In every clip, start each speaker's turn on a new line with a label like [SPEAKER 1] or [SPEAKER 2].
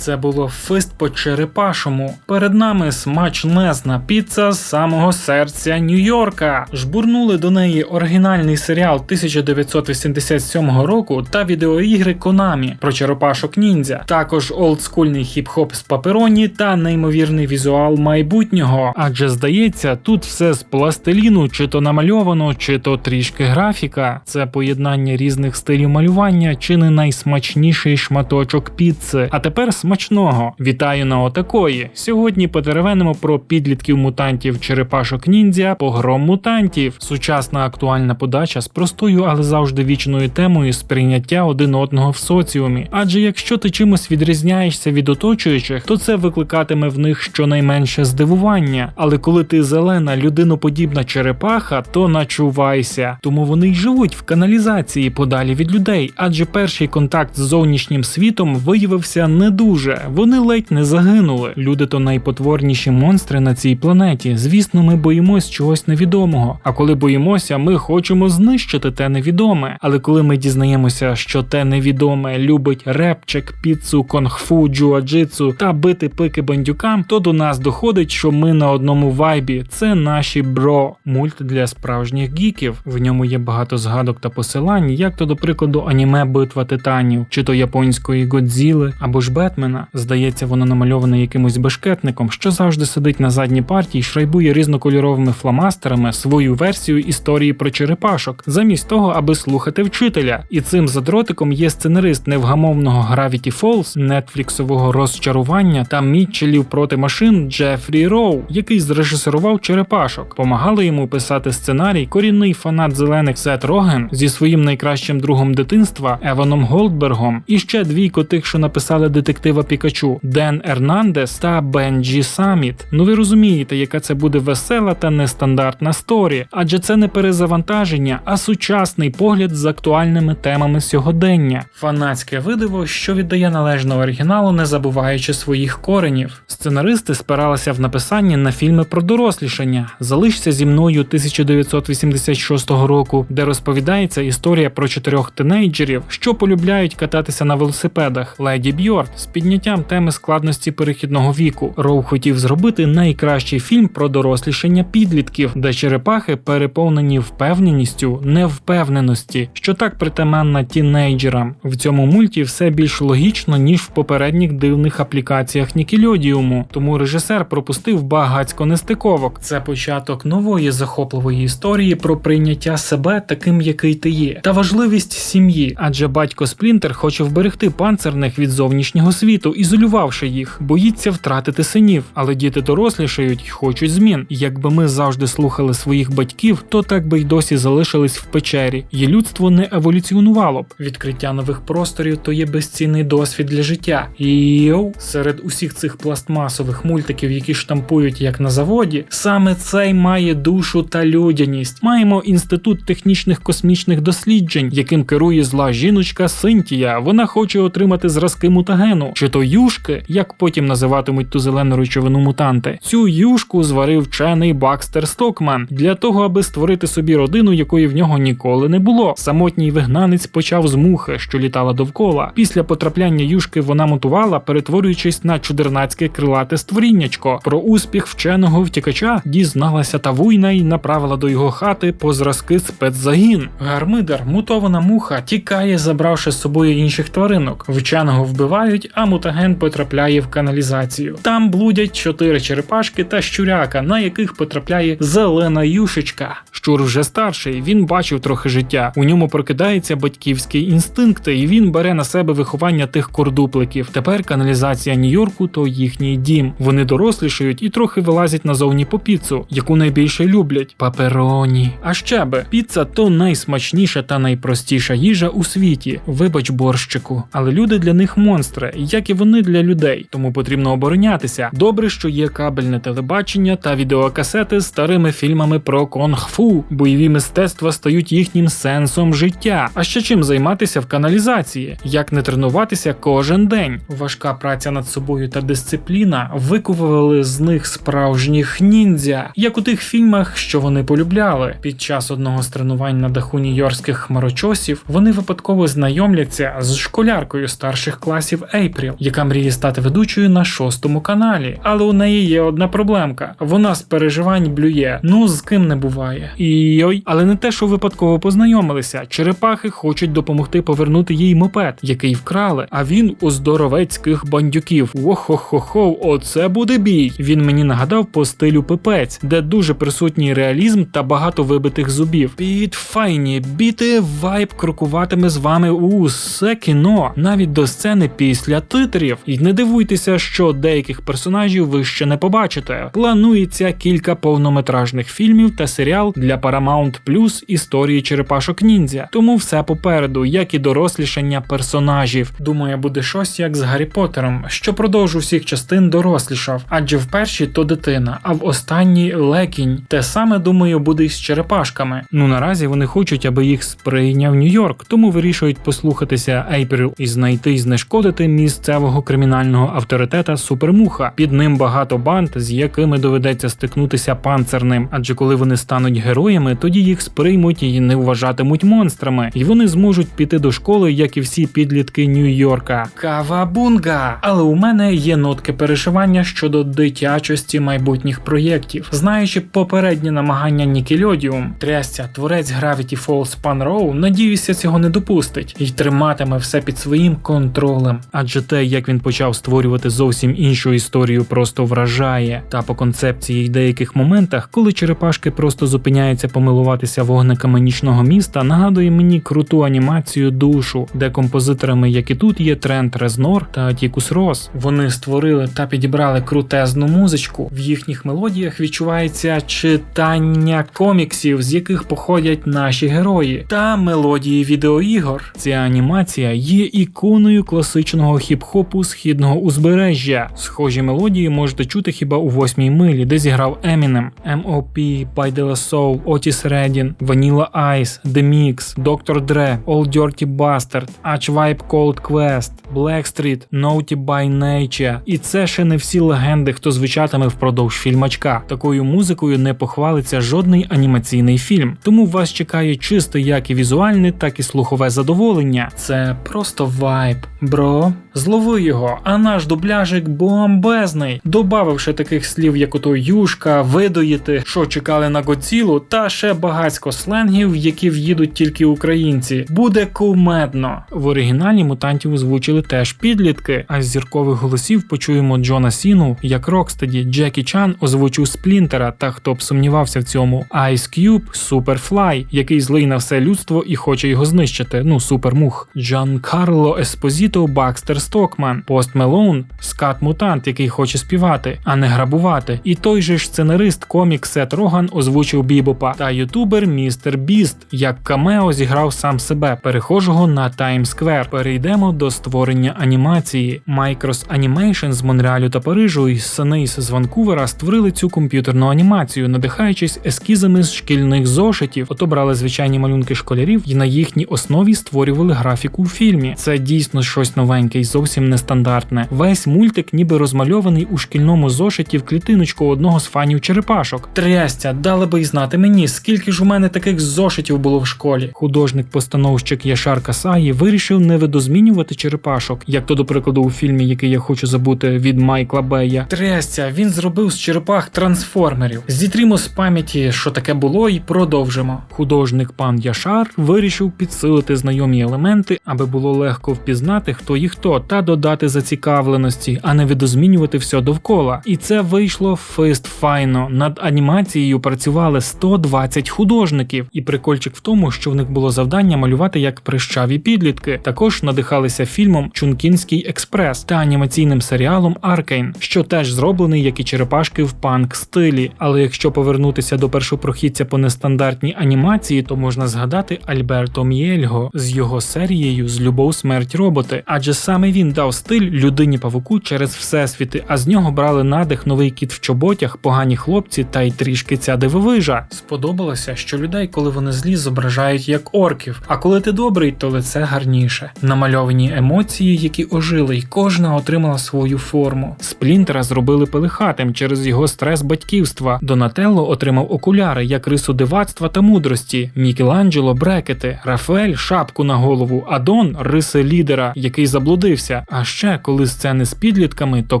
[SPEAKER 1] Це було фист по черепашому. Перед нами смачнезна піца з самого серця Нью-Йорка. Жбурнули до неї оригінальний серіал 1987 року та відеоігри Konami про черепашок ніндзя. Також олдскульний хіп-хоп з папероні та неймовірний візуал майбутнього. Адже здається, тут все з пластиліну, чи то намальовано, чи то трішки графіка. Це поєднання різних стилів малювання, чи не найсмачніший шматочок піци. А тепер смачного. Вітаю на отакої. Сьогодні потеревенимо про підлітків мутантів черепашок ніндзя, погром мутантів. Сучасна актуальна подача з простою, але завжди вічною темою сприйняття один одного в соціумі. Адже якщо ти чимось відрізняєшся від оточуючих, то це викликатиме в них щонайменше здивування. Але коли ти зелена, людиноподібна черепаха, то начувайся. Тому вони й живуть в каналізації подалі від людей, адже перший контакт з зовнішнім світом виявився не дуже. Вони ледь не загинули. Люди то найпотворніші монстри на цій планеті. Звісно, ми боїмось чогось невідомого. А коли боїмося, ми хочемо знищити те невідоме. Але коли ми дізнаємося, що те невідоме любить репчик, піцу, конг-фу, джуаджитсу та бити пики бандюкам, то до нас доходить, що ми на одному вайбі. Це наші бро, мульт для справжніх гіків. В ньому є багато згадок та посилань, як то, до прикладу, аніме Битва титанів, чи то японської Годзіли або ж Бетмена. Здається, воно намальоване якимось бешкетником, що завжди сидить на задній партії і шрайбує різнокольоровими фломастерами свою версію історії про черепашок, замість того, аби слухати вчителя. І цим задротиком є сценарист невгамовного Gravity Falls, нетфліксового розчарування та Мітчелів проти машин Джефрі Роу, який зрежисерував черепашок. Помагали йому писати сценарій корінний фанат зелених Сет Роген зі своїм найкращим другом дитинства Еваном Голдбергом, і ще двійко тих, що написали детектива Пікачу Ден Ернандес та Бенджі Саміт. Ну ви розумієте, яка це буде весела та нестандартна сторі, адже це не перезавантаження, а сучасний погляд з актуальними темами сьогодення. Фанатське видиво, що віддає належне оригіналу, не забуваючи своїх коренів. Сценаристи спиралися в написанні на фільми про дорослішання. Залишся зі мною 1986 року, де розповідається історія про чотирьох тинейджерів, що полюбляють кататися на велосипедах. Леді Бьорд з підняттям теми складності перехідного віку. Роу хотів зробити найкращий фільм про дорослішання підлітків, де черепахи переповнені впевненістю невпевненості, що так притаманна тінейджерам. В цьому мульті все більш логічно ніж в попередніх дивних аплікаціях Нікельодіуму. Тому режисер пропустив багацько нестиковок. Це початок нової захопливої історії про прийняття себе таким, який ти є, та важливість сім'ї, адже батько Сплінтер хоче вберегти панцерних від зовнішнього світу, ізолювавши їх, боїться втратити синів, але діти дорослішають і хочуть змін. Якби ми завжди слухали своїх батьків, то так би й досі залишились в печері, і людство не еволюціонувало б. Відкриття нових просторів то є безцінний досвід для життя. Йоу, серед усіх цих пластмасових мультиків, які штампують як на заводі, саме цей має душу та людяність. Маємо інститут технічних космічних досліджень, яким керує зла жіночка Синтія. Вона хоче отримати зразки мутагену, чи то юшки, як потім називатимуть ту зелену речовину мутанти. Цю юшку зварив вчений Бакстер Стокман для того, аби створити собі родину, якої в нього ніколи не було. Самотній вигнанець почав з мухи, що літала довкола. Після потрапляння юшки вона мутувала, перетворюючись на чудернацьке крилате створіннячко. Про успіх вченого втікача дізналася та вуйна й направила до його хати по зразки спецзагін. Гармидар, мутована муха, тікає, забравши з собою інших тваринок. Вченого вбивають, а мутаген потрапляє в каналізацію. Там блудять чотири черепашки та щуряка, на яких потрапляє зелена юшечка. Щур вже старший, він бачив трохи життя. У ньому прокидається батьківський інстинкт, і він бере на себе виховання тих кордупликів. Тепер каналізація Нью-Йорку то їхній дім. Вони дорослішають і трохи вилазять назовні по піцу, яку найбільше люблять папероні. А ще би піца то найсмачніша та найпростіша їжа у світі. Вибач, борщику, але люди для них монстри, як і вони для людей. Тому потрібно оборонятися. Добре, що є кабельне телебачення та відеокасети з старими фільмами про конг-фу. Бойові мистецтва стають їхнім сенсом життя. А ще чим займатися в каналізації? Як не тренуватися кожен день? Важка праця над собою та дисципліна викували з них справжніх ніндзя, як у тих фільмах, що вони полюбляли. Під час одного з тренувань на даху нью-йоркських хмарочосів вони випадково знайомляться з школяркою старших класів Ейпріл. Ейпріл, яка мріє стати ведучою на шостому каналі. Але у неї є одна проблемка: вона з переживань блює. Ну з ким не буває. І ой, але не те, що випадково познайомилися. Черепахи хочуть допомогти повернути їй мопед, який вкрали. А він у здоровецьких бандюків. Охо-хо-хо, оце буде бій. Він мені нагадав по стилю пипець, де дуже присутній реалізм та багато вибитих зубів. Під файні, біти вайб крокуватиме з вами усе кіно, навіть до сцени після титрів. І не дивуйтеся, що деяких персонажів ви ще не побачите. Планується кілька повнометражних фільмів та серіал для Paramount Plus історії черепашок ніндзя. Тому все попереду, як і дорослішання персонажів. Думаю, буде щось як з Гаррі Поттером, що продовж усіх частин дорослішав, адже в першій то дитина, а в останній лекінь. Те саме думаю буде й з черепашками. Ну наразі вони хочуть, аби їх сприйняв Нью-Йорк, тому вирішують послухатися Ейпріл і знайти і знешкодити місцевого кримінального авторитета Супермуха. Під ним багато банд, з якими доведеться стикнутися панцерним. Адже коли вони стануть героями, тоді їх сприймуть і не вважатимуть монстрами, і вони зможуть піти до школи, як і всі підлітки Нью-Йорка. Кавабунга! Але у мене є нотки переживання щодо дитячості майбутніх проєктів, знаючи попередні намагання Nickelodeon, трясця, творець Gravity Falls Pan Row, надіюся, цього не допустить і триматиме все під своїм контролем. Адже те, як він почав створювати зовсім іншу історію, просто вражає. Та по концепції й деяких моментах, коли черепашки просто зупиняються помилуватися вогниками нічного міста, нагадує мені круту анімацію душу, де композиторами, як і тут, є Трент Резнор та Тікус Рос. Вони створили та підібрали крутезну музичку. В їхніх мелодіях відчувається читання коміксів, з яких походять наші герої, та мелодії відеоігор. Ця анімація є іконою класичного хіп-хопу східного узбережжя. Схожі мелодії можете чути хіба у восьмій милі, де зіграв Eminem, M.O.P., By La Soul, Otis Redding, Vanilla Ice, The Mix, Dr. Dre, Old Dirty Bastard, Arch Vibe Cold Quest, Blackstreet, Naughty by Nature. І це ще не всі легенди, хто звучатиме впродовж фільмачка. Такою музикою не похвалиться жодний анімаційний фільм. Тому вас чекає чисто як і візуальне, так і слухове задоволення. Це просто вайб, бро. Злови його, а наш дубляжик бомбезний, добавивши таких слів, як ото юшка, видоїти, що чекали на Гоцілу, та ще багацько сленгів, які в'їдуть тільки українці. Буде кумедно. В оригіналі мутантів озвучили теж підлітки, а з зіркових голосів почуємо Джона Сіну, як Рокстеді, Джекі Чан озвучив Сплінтера, та хто б сумнівався в цьому, Ice Cube, Суперфлай, який злий на все людство і хоче його знищити. Ну, супермух. Джан Карло Еспозіто Бакстер Стокман, Пост Мелоун, Скат Мутант, який хоче співати, а не грабувати. І той же ж сценарист комік Сет Роган озвучив Бібопа та ютубер Містер Біст, як камео зіграв сам себе, перехожого на Таймсквер. Перейдемо до створення анімації. Micros Animation з Монреалю та Парижу і Санейс з Ванкувера створили цю комп'ютерну анімацію, надихаючись ескізами з шкільних зошитів. Ото брали звичайні малюнки школярів і на їхній основі створювали графіку у фільмі. Це дійсно щось новеньке і зовсім нестандартне. Весь мультик ніби розмальований у шкільному зошиті в клітиночку одного з фанів черепашок. Трястя, дали би й знати мені, скільки ж у мене таких зошитів було в школі. Художник-постановщик Яшар Касаї вирішив не видозмінювати черепашок, як то, до прикладу, у фільмі, який я хочу забути від Майкла Бея. Трястя, він зробив з черепах трансформерів. Зітрімо з пам'яті, що таке було, і продовжимо. Художник пан Яшар вирішив підсилити знайомі елементи, аби було легко впізнати, хто і хто, та додати зацікавленості, а не видозмінювати все довкола. І це вийшло фист файно. Над анімацією працювали 120 художників, і прикольчик в тому, що в них було завдання малювати як прищаві підлітки. Також надихалися фільмом Чункінський експрес та анімаційним серіалом Аркейн, що теж зроблений, як і черепашки в панк стилі. Але якщо повернутися до першопрохідця по нестандартній анімації, то можна згадати Альберто М'єльго з його серією з любов, смерть роботи, адже саме він дав стиль людині павуку через всесвіти, а з нього брали надих новий кіт в чоботях, погані хлопці та й трішки ця дивовижа. Сподобалося, що людей, коли вони злі, зображають як орків, а коли ти добрий, то лице гарніше. Намальовані емоції, які ожили, й кожна отримала свою форму. Сплінтера зробили пилихатим через його стрес батьківства. Донателло отримав окуляри як рису дивацтва та мудрості. Мікеланджело брекети, Рафаель шапку на голову, а Дон риси лідера, який заблудився. А ще коли сцени з підлітками, то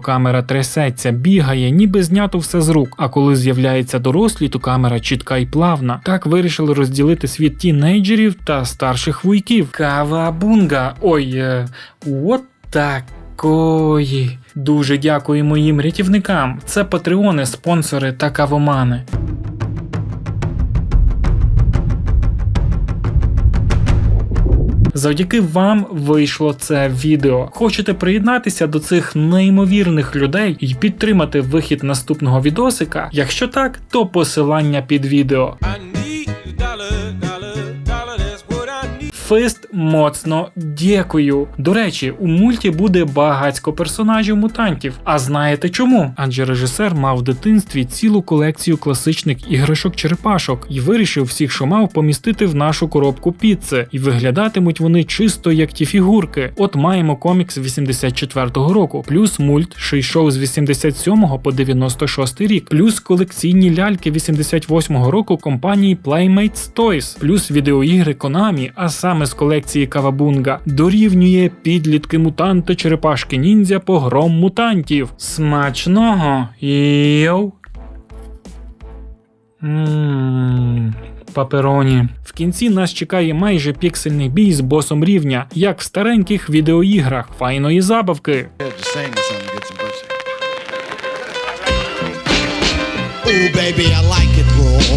[SPEAKER 1] камера трясеться, бігає, ніби знято все з рук. А коли з'являються дорослі, то камера чітка і плавна. Так вирішили розділити світ тінейджерів та старших вуйків. Кавабунга. Ой, е, от такої. Дуже дякую моїм рятівникам. Це патреони, спонсори та кавомани. Завдяки вам вийшло це відео. Хочете приєднатися до цих неймовірних людей і підтримати вихід наступного відосика? Якщо так, то посилання під відео. Фист моцно дякую. До речі, у мульті буде багацько персонажів мутантів. А знаєте чому? Адже режисер мав в дитинстві цілу колекцію класичних іграшок черепашок і вирішив всіх, що мав, помістити в нашу коробку піци. І виглядатимуть вони чисто як ті фігурки. От маємо комікс 84-го року, плюс мульт, що йшов з 87 по 96 рік, плюс колекційні ляльки 88-го року компанії Playmates Toys, плюс відеоігри Konami, а саме з колекції Кавабунга, дорівнює підлітки мутанти черепашки ніндзя погром мутантів. Смачного йоу. Ммм, папероні. В кінці нас чекає майже піксельний бій з босом рівня, як в стареньких відеоіграх файної забавки.
[SPEAKER 2] Ooh, baby, I like it raw.